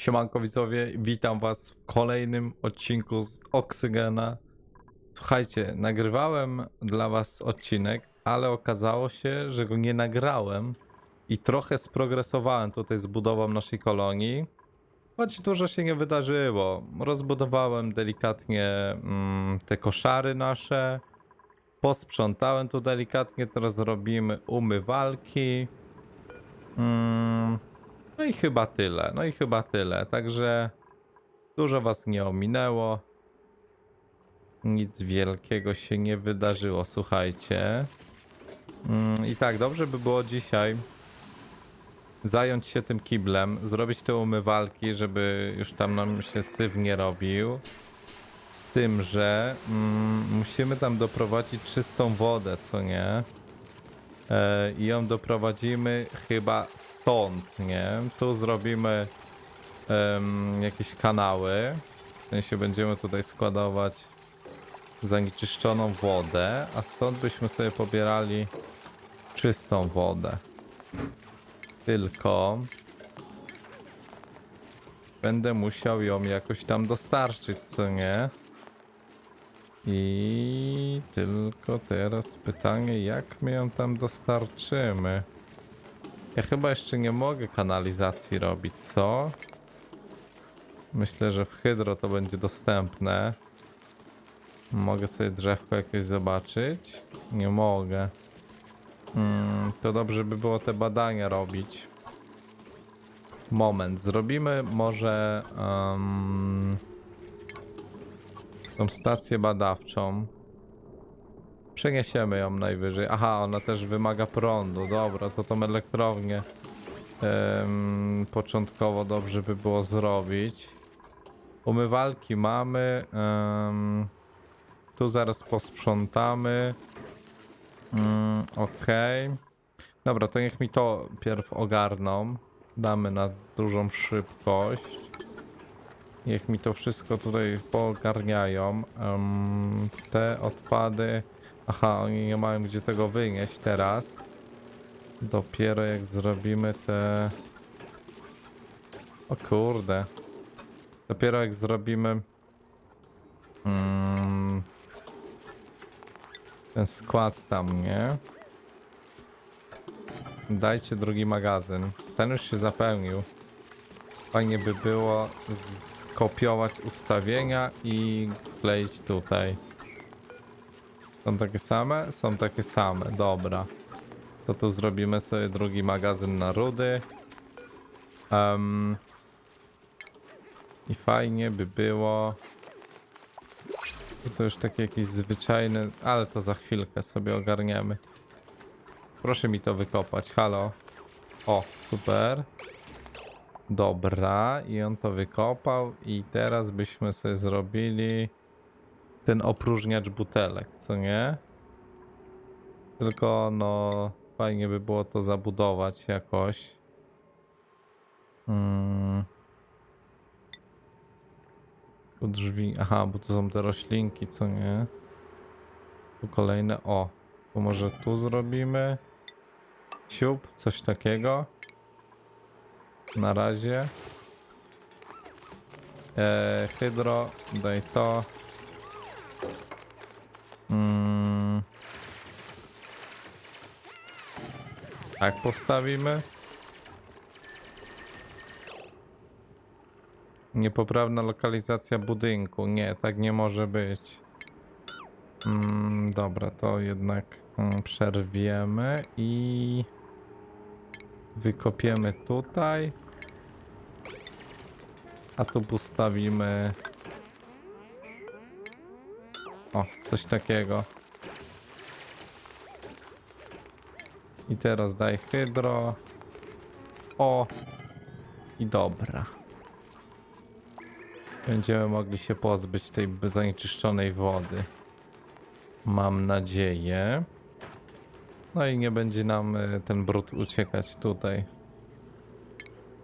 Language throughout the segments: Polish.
Siemanko widzowie, witam was w kolejnym odcinku z Oksygena. Słuchajcie, nagrywałem dla was odcinek, ale okazało się, że go nie nagrałem i trochę sprogresowałem tutaj z budową naszej kolonii. Choć dużo się nie wydarzyło. Rozbudowałem delikatnie mm, te koszary nasze. Posprzątałem tu delikatnie, teraz robimy umywalki. Mm, no i chyba tyle, no i chyba tyle. Także dużo was nie ominęło. Nic wielkiego się nie wydarzyło, słuchajcie. Mm, I tak, dobrze by było dzisiaj zająć się tym kiblem, zrobić te umywalki, żeby już tam nam się syf nie robił. Z tym, że mm, musimy tam doprowadzić czystą wodę, co nie? E, I ją doprowadzimy chyba stąd, nie? Tu zrobimy jakieś kanały. W sensie będziemy tutaj składować zanieczyszczoną wodę, a stąd byśmy sobie pobierali czystą wodę. Tylko będę musiał ją jakoś tam dostarczyć, co nie? I tylko teraz pytanie, jak my ją tam dostarczymy? Ja chyba jeszcze nie mogę kanalizacji robić, co? Myślę, że w Hydro to będzie dostępne. Mogę sobie drzewko jakieś zobaczyć? Nie mogę. Hmm, to dobrze by było te badania robić. Moment, zrobimy może em, tą stację badawczą. Przeniesiemy ją najwyżej. Aha, ona też wymaga prądu. Dobra, to tą elektrownię em, początkowo dobrze by było zrobić. Umywalki mamy. em, tu zaraz posprzątamy. Mm, Okej. Dobra, to niech mi to pierw ogarną. Damy na dużą szybkość. Niech mi to wszystko tutaj poogarniają. Em, te odpady. Aha, oni nie mają gdzie tego wynieść teraz. Dopiero jak zrobimy te. O kurde. Dopiero jak zrobimy. Mm, ten skład tam, nie? Dajcie drugi magazyn. Ten już się zapełnił. Fajnie by było skopiować ustawienia i wkleić tutaj. Są takie same? Są takie same, dobra. To tu zrobimy sobie drugi magazyn na rudy. Em, I fajnie by było... To już takie jakieś zwyczajne, ale to za chwilkę sobie ogarniemy. Proszę mi to wykopać, halo. O, super. Dobra, i on to wykopał i teraz byśmy sobie zrobili ten opróżniacz butelek, co nie? Tylko no, fajnie by było to zabudować jakoś. Hmm. Tu drzwi, aha, bo tu są te roślinki, co nie? Tu kolejne, o. To może tu zrobimy. Siup, coś takiego. Na razie. Eee, hydro, daj to. Mm. Tak postawimy. Niepoprawna lokalizacja budynku. Nie, tak nie może być. Mm, dobra, to jednak mm, przerwiemy i wykopiemy tutaj. A tu postawimy. O, coś takiego. I teraz daj hydro. O. I dobra. Będziemy mogli się pozbyć tej zanieczyszczonej wody. Mam nadzieję. No i nie będzie nam y, ten brud uciekać tutaj.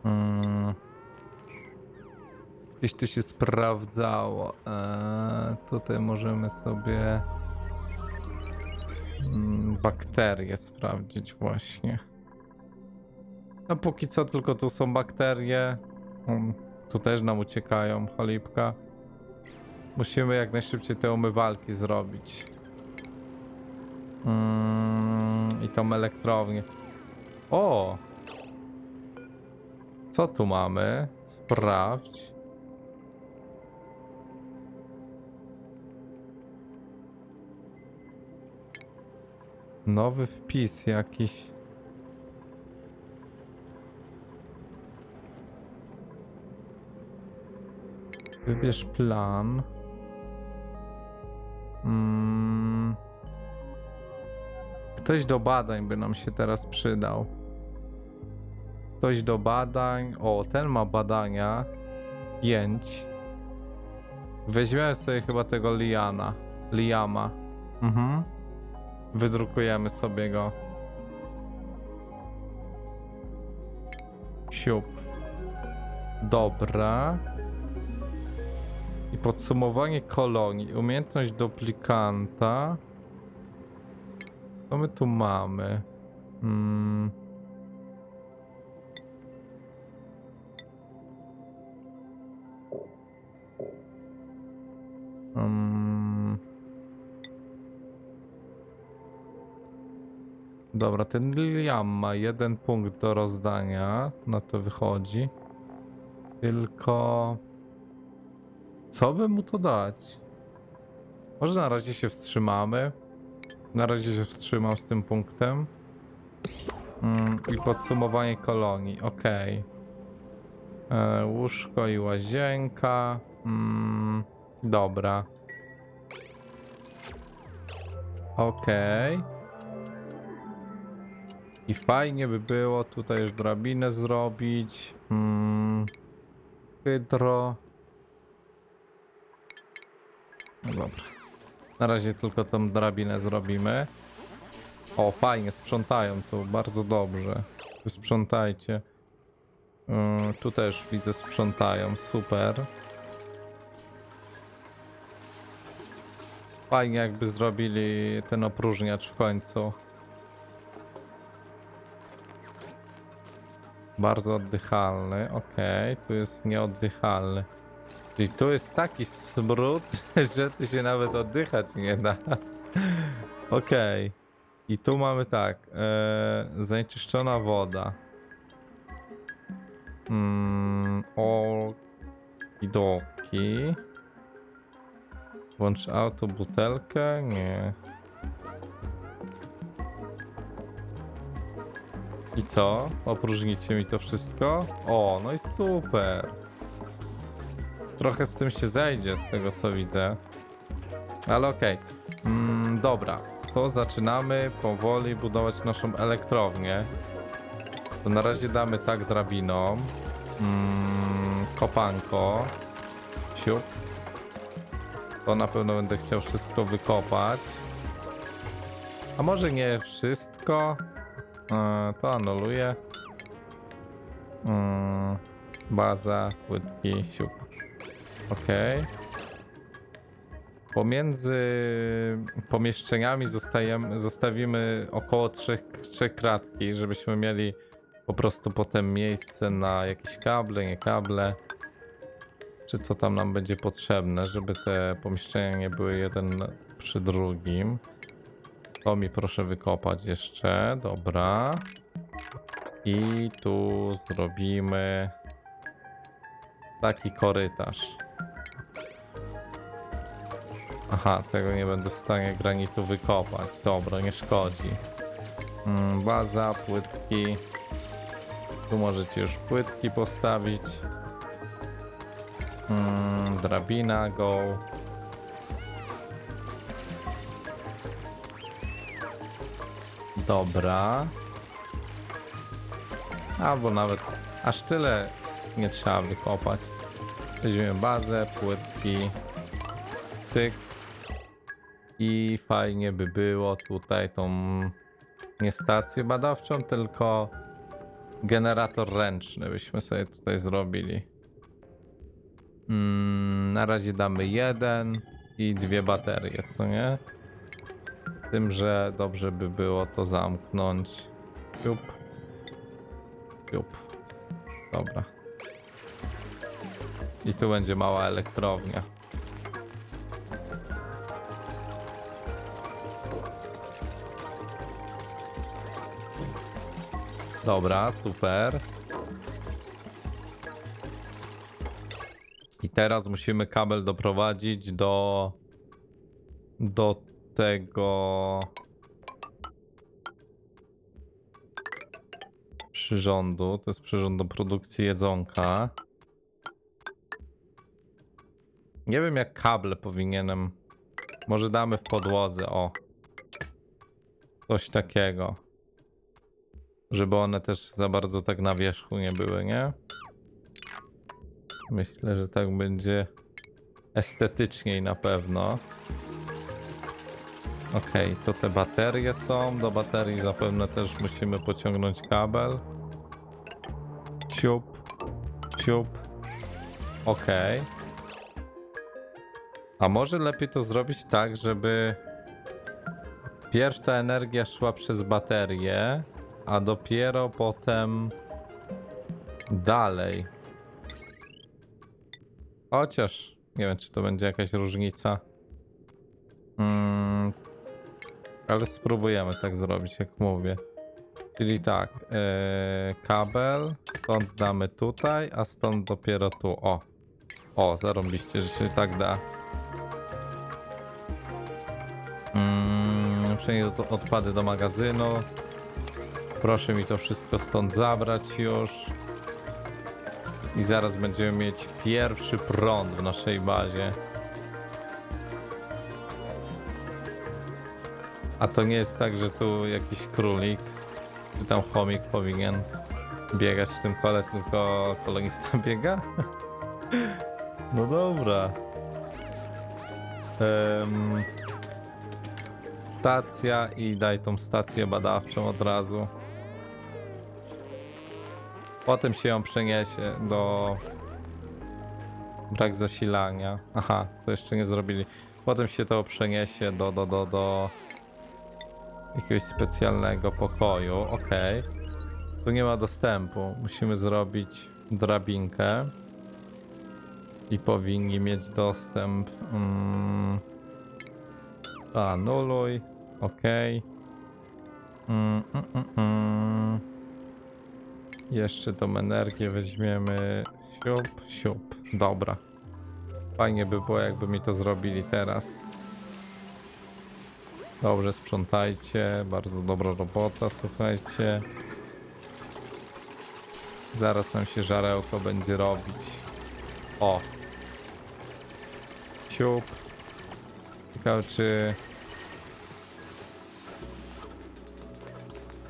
Mm. Gdzieś to się sprawdzało. Eee, tutaj możemy sobie mm, bakterie sprawdzić właśnie. No póki co tylko tu są bakterie. Mm, Tu też nam uciekają, cholipka. Musimy jak najszybciej te umywalki zrobić. Mm, I tą elektrownię. O! Co tu mamy? Sprawdź. Nowy wpis jakiś. Wybierz plan. Ktoś do badań by nam się teraz przydał. Ktoś do badań. O, ten ma badania. 5. Weźmiemy sobie chyba tego Liana. Liama. Mhm. Wydrukujemy sobie go. Siup. Dobra. I podsumowanie kolonii. Umiejętność duplikanta. Co my tu mamy? Hmm. Hmm. Dobra, ten Liam ma jeden punkt do rozdania. Na to wychodzi. Tylko. Co by mu to dać? Może na razie się wstrzymamy. Na razie się wstrzymam z tym punktem. Mm, I podsumowanie kolonii. Okej. E, Łóżko i łazienka. Mm, dobra. Okej. I fajnie by było tutaj już drabinę zrobić. Mm, hydro. No dobra. Na razie tylko tą drabinę zrobimy. O, fajnie, sprzątają tu, bardzo dobrze. Sprzątajcie. Yy, tu też widzę sprzątają, super. Fajnie jakby zrobili ten opróżniacz w końcu. Bardzo oddychalny, okej, tu jest nieoddychalny. Czyli tu jest taki smród, że tu się nawet oddychać nie da. Okej. I tu mamy tak. E, zanieczyszczona woda. Mm, Okidoki. Włącz auto, butelkę? Nie. I co? Opróżnicie mi to wszystko? O, no i super. Trochę z tym się zejdzie, z tego co widzę. Ale okej. Mm, dobra, to zaczynamy powoli budować naszą elektrownię. To na razie damy tak drabiną. Mm, kopanko. Siup. To na pewno będę chciał wszystko wykopać. A może nie wszystko? E, to anuluję. Mm, baza, płytki, siup. Okej. Pomiędzy pomieszczeniami zostajemy, zostawimy około trzech, trzech kratki, żebyśmy mieli po prostu potem miejsce na jakieś kable, nie kable. Czy co tam nam będzie potrzebne, żeby te pomieszczenia nie były jeden przy drugim. To mi proszę wykopać jeszcze, dobra. I tu zrobimy taki korytarz. Aha, tego nie będę w stanie granitu wykopać. Dobra, nie szkodzi. Mm, baza, płytki. Tu możecie już płytki postawić. Mm, drabina, go. Dobra. Albo nawet aż tyle nie trzeba wykopać. Weźmiemy bazę, płytki, cyk. I fajnie by było tutaj tą nie stację badawczą, tylko generator ręczny byśmy sobie tutaj zrobili. Mm, na razie damy jeden i dwie baterie, co nie? Tym, że dobrze by było to zamknąć. Jup. Jup. Dobra. I tu będzie mała elektrownia. Dobra, super. I teraz musimy kabel doprowadzić do do tego przyrządu. To jest przyrząd do produkcji jedzonka. Nie wiem jak kable powinienem. Może damy w podłodze, o. Coś takiego. Żeby one też za bardzo tak na wierzchu nie były, nie? Myślę, że tak będzie estetyczniej na pewno. Okej, to te baterie są. Do baterii zapewne też musimy pociągnąć kabel. Siup, siup. Okej. A może lepiej to zrobić tak, żeby pierw ta energia szła przez baterię, a dopiero potem dalej. Chociaż nie wiem, czy to będzie jakaś różnica. Mm, ale spróbujemy tak zrobić, jak mówię. Czyli tak, e, kabel, stąd damy tutaj, a stąd dopiero tu. O, o, zarąbiście, że się tak da. Mm, to odpady do magazynu. Proszę mi to wszystko stąd zabrać już. I zaraz będziemy mieć pierwszy prąd w naszej bazie. A to nie jest tak, że tu jakiś królik czy tam chomik powinien biegać w tym kole, tylko kolonista biega? No dobra. Em, stacja i daj tą stację badawczą od razu. Potem się ją przeniesie do brak zasilania. Aha, to jeszcze nie zrobili. Potem się to przeniesie do, do, do, do jakiegoś specjalnego pokoju. Okej. Tu nie ma dostępu. Musimy zrobić drabinkę. I powinni mieć dostęp. Mm. Anuluj. Okej. Mm, mm, mm, mm. Jeszcze tą energię weźmiemy. Siup, siup. Dobra. Fajnie by było, jakby mi to zrobili teraz. Dobrze, sprzątajcie. Bardzo dobra robota, słuchajcie. Zaraz nam się żarełko będzie robić. O. Siup. Ciekawe czy...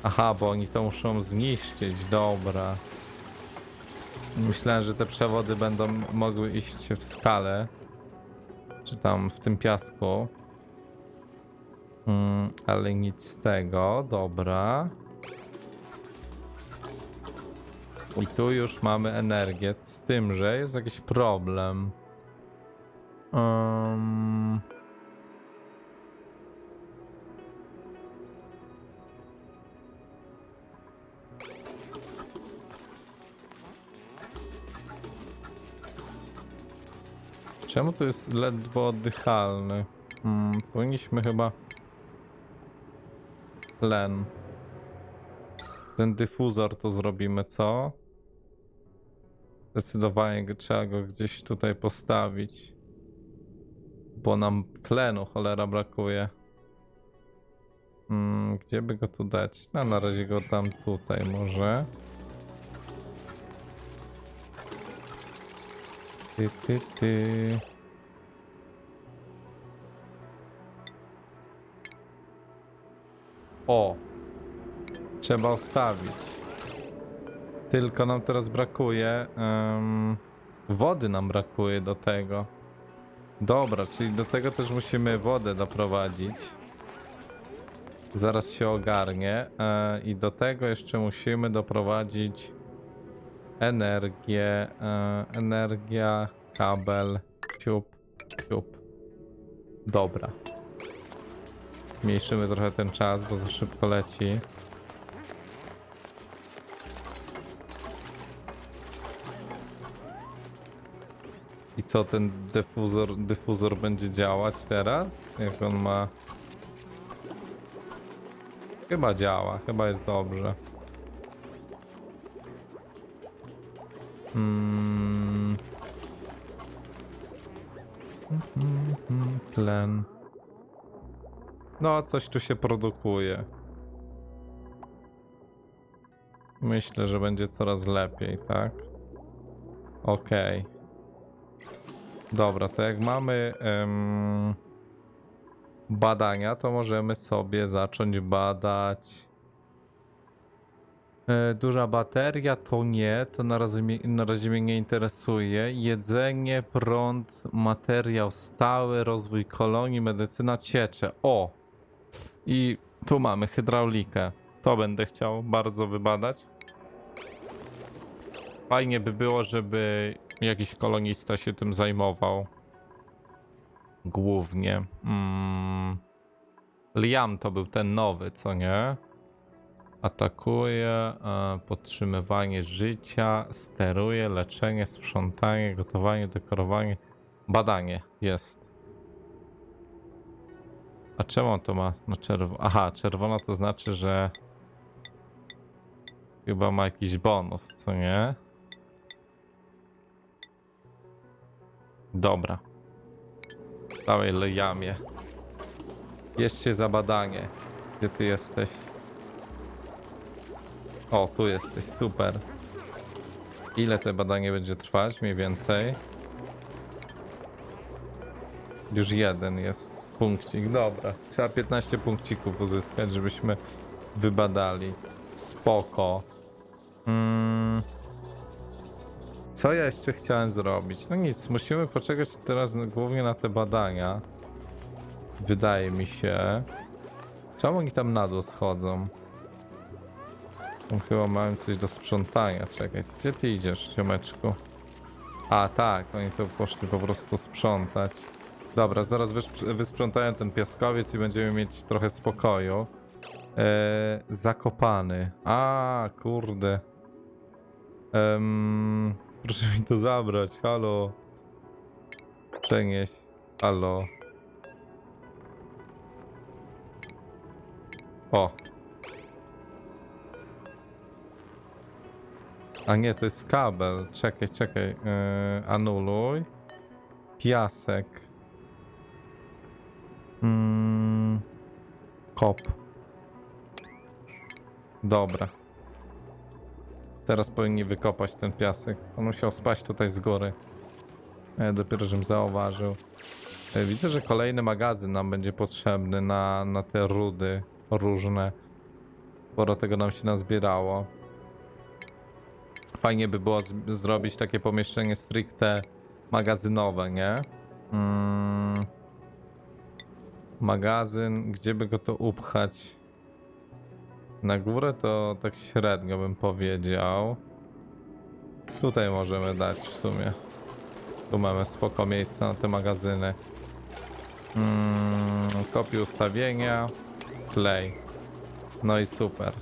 Aha, bo oni to muszą zniszczyć, dobra. Myślałem, że te przewody będą mogły iść w skale. Czy tam w tym piasku. Mm, ale nic z tego, dobra. I tu już mamy energię, z tym, że jest jakiś problem. Um... Czemu to jest ledwo oddychalny? Hmm, powinniśmy chyba... Tlen. Ten dyfuzor to zrobimy, co? Zdecydowanie trzeba go gdzieś tutaj postawić. Bo nam tlenu cholera brakuje. Mm, gdzie by go tu dać? No na razie go dam tutaj może. Ty, ty, ty. O! Trzeba ustawić. Tylko nam teraz brakuje. em, wody nam brakuje do tego. Dobra, czyli do tego też musimy wodę doprowadzić. Zaraz się ogarnie. E, I do tego jeszcze musimy doprowadzić energię. E, energia, kabel, ciup, ciup. Dobra. Zmniejszymy trochę ten czas, bo za szybko leci. I co ten dyfuzor, dyfuzor będzie działać teraz? Jak on ma. Chyba działa, chyba jest dobrze. Mm. Tlen. No, coś tu się produkuje. Myślę, że będzie coraz lepiej, tak? Okej. Dobra, to jak mamy em, badania, to możemy sobie zacząć badać. E, duża bateria to nie, to na razie, na razie mnie nie interesuje. Jedzenie, prąd, materiał stały, rozwój kolonii, medycyna, ciecze. O! I tu mamy hydraulikę. To będę chciał bardzo wybadać. Fajnie by było, żeby jakiś kolonista się tym zajmował. Głównie. Mm. Liam to był ten nowy, co nie? Atakuje, e, podtrzymywanie życia, steruje, leczenie, sprzątanie, gotowanie, dekorowanie, badanie jest. A czemu on to ma na czerwono? Aha, czerwona to znaczy, że chyba ma jakiś bonus, co nie? Dobra. Dawaj, lejamie. Się za badanie. Gdzie ty jesteś? O, tu jesteś, super. Ile te badanie będzie trwać mniej więcej? Już jeden jest punkcik, dobra. Trzeba 15 punkcików uzyskać, żebyśmy wybadali. Spoko. Mm. Co ja jeszcze chciałem zrobić? No nic, musimy poczekać teraz głównie na te badania. Wydaje mi się. Czemu oni tam na dół schodzą? Tam chyba mam coś do sprzątania. Czekaj, gdzie ty idziesz, ziomeczku? A tak, oni to poszli po prostu sprzątać. Dobra, zaraz wysprzątają ten piaskowiec i będziemy mieć trochę spokoju. Eee, zakopany. A, kurde. Em, proszę mi to zabrać, halo. Przenieś, halo. O. A nie, to jest kabel. Czekaj, czekaj. Yy, anuluj. Piasek. Mm, kop. Dobra. Teraz powinni wykopać ten piasek. On musiał spaść tutaj z góry. Ja dopiero żem zauważył. E, Widzę, że kolejny magazyn nam będzie potrzebny na, na te rudy różne. Sporo tego nam się nazbierało. Fajnie by było zrobić takie pomieszczenie stricte magazynowe, nie? Mm. Magazyn, gdzie by go to upchać? Na górę to tak średnio bym powiedział. Tutaj możemy dać w sumie. Tu mamy spoko miejsca na te magazyny. Mm, ustawienia. Klej. No i super.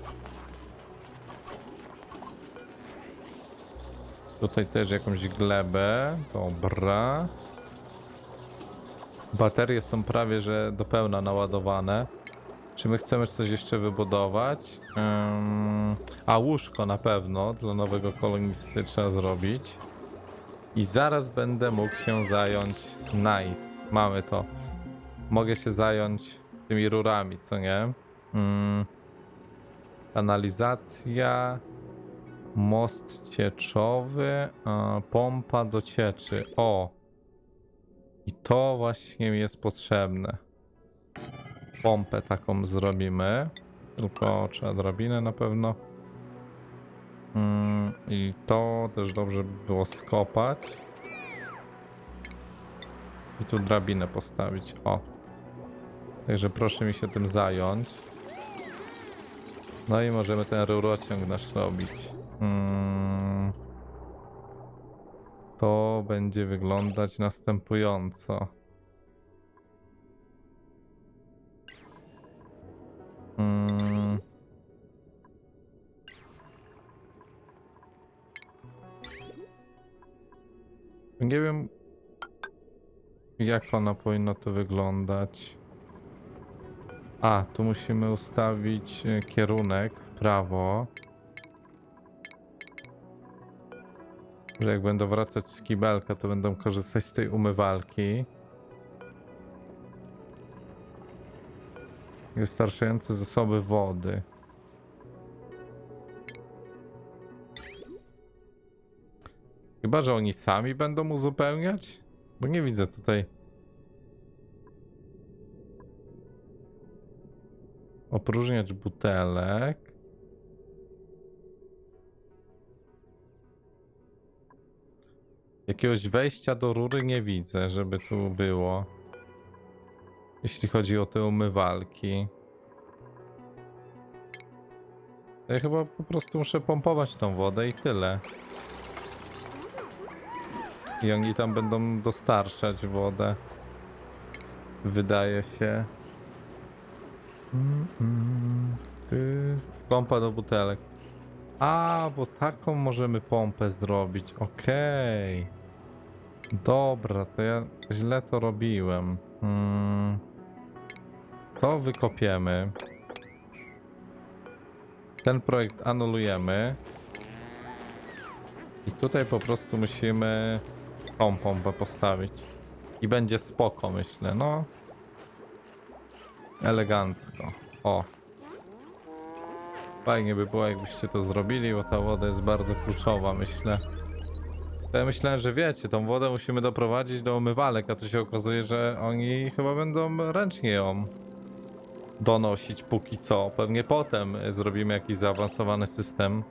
Tutaj też jakąś glebę. Dobra. Baterie są prawie że do pełna naładowane. Czy my chcemy coś jeszcze wybudować? Ym, a łóżko na pewno dla nowego kolonisty trzeba zrobić. I zaraz będę mógł się zająć. Nice. Mamy to. Mogę się zająć tymi rurami, co nie? Ym, kanalizacja. Most cieczowy. pompa do cieczy. O! I to właśnie jest potrzebne pompę taką zrobimy. Tylko trzeba drabinę na pewno. Mm, I to też dobrze by było skopać. I tu drabinę postawić. O. Także proszę mi się tym zająć. No i możemy ten rurociąg nasz robić. Mm. To będzie wyglądać następująco. Mm. Nie wiem, Jak ona powinno to wyglądać? A, tu musimy ustawić e, kierunek w prawo. Że jak będą wracać z kibelka, to będą korzystać z tej umywalki. I wystarczające zasoby wody. Chyba, że oni sami będą uzupełniać? Bo nie widzę tutaj. Opróżniacz butelek. Jakiegoś wejścia do rury nie widzę, żeby tu było. Jeśli chodzi o te umywalki. Ja chyba po prostu muszę pompować tą wodę i tyle. I oni tam będą dostarczać wodę. Wydaje się. Mm, mm. Pompa do butelek. A, bo taką możemy pompę zrobić. Okej. Dobra, to ja źle to robiłem. Mm. To wykopiemy. Ten projekt anulujemy. I tutaj po prostu musimy tą pompę postawić. I będzie spoko, myślę. No. Elegancko. O. Fajnie by było, jakbyście to zrobili, bo ta woda jest bardzo kluczowa, myślę. Ja myślałem, że wiecie, tą wodę musimy doprowadzić do umywalek, a tu się okazuje, że oni chyba będą ręcznie ją donosić póki co. Pewnie potem zrobimy jakiś zaawansowany system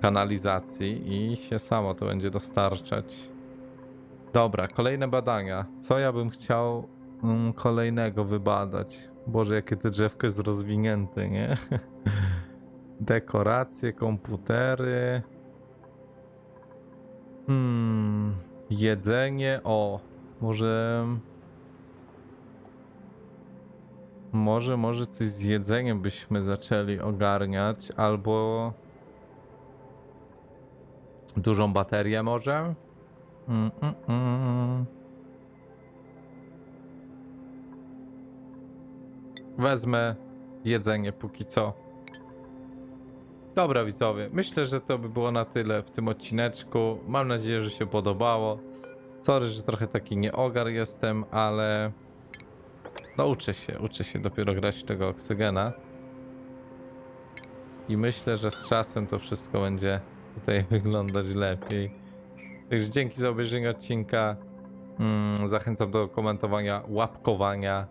kanalizacji i się samo to będzie dostarczać. Dobra, kolejne badania. Co ja bym chciał kolejnego wybadać? Boże, jakie to drzewko jest rozwinięte, nie? Dekoracje, komputery. Hmm, jedzenie. O, może. Może, może coś z jedzeniem byśmy zaczęli ogarniać, albo dużą baterię może? Mm, mm, mm. Wezmę jedzenie póki co. Dobra widzowie, myślę, że to by było na tyle w tym odcineczku. Mam nadzieję, że się podobało. Sorry, że trochę taki nieogar jestem, ale no uczę się, uczę się dopiero grać tego oksygena. I myślę, że z czasem to wszystko będzie tutaj wyglądać lepiej. Także dzięki za obejrzenie odcinka. Mm, zachęcam do komentowania, łapkowania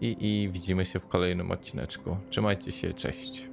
i, i widzimy się w kolejnym odcineczku. Trzymajcie się, cześć.